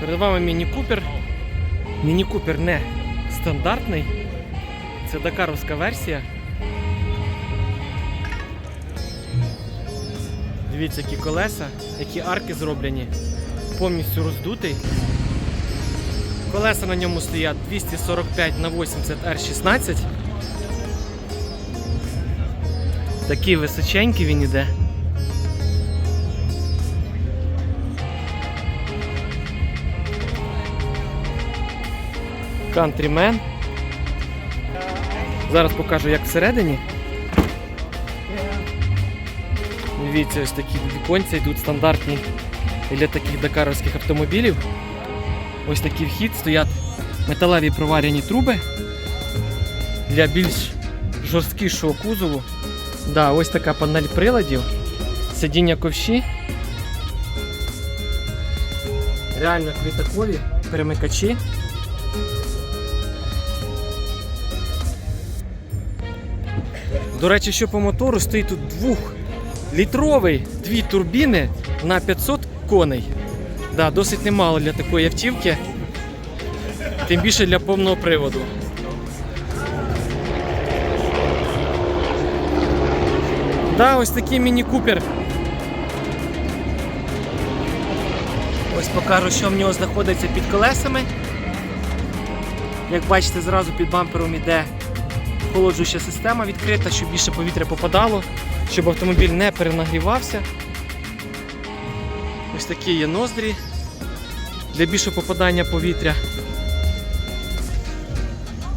Перед вами Міні Купер. Міні Купер не стандартний. Це дакаровська версія. Дивіться, які колеса, які арки зроблені. Повністю роздутий. Колеса на ньому стоять 245 на 80 R16. Такий височенький він іде. Countryman. Зараз покажу, як всередині. Дивіться, ось такі віконця йдуть стандартні для таких дакаровських автомобілів. Ось такий вхід стоять металеві проварені труби для більш жорсткішого кузову. Да, ось така панель приладів, сидіння ковші. Реально квітакові перемикачі. До речі, що по мотору стоїть тут двохлітровий, дві турбіни на 500 коней. Да, досить немало для такої автівки. Тим більше для повного приводу. Да, ось такий міні-купер. Ось покажу, що в нього знаходиться під колесами. Як бачите, зразу під бампером іде охолоджуюча система відкрита, щоб більше повітря попадало, щоб автомобіль не перенагрівався. Ось такі є ноздрі для більшого попадання повітря.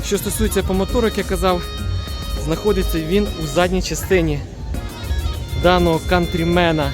Що стосується по мотору, як я казав, знаходиться він у задній частині даного кантрімена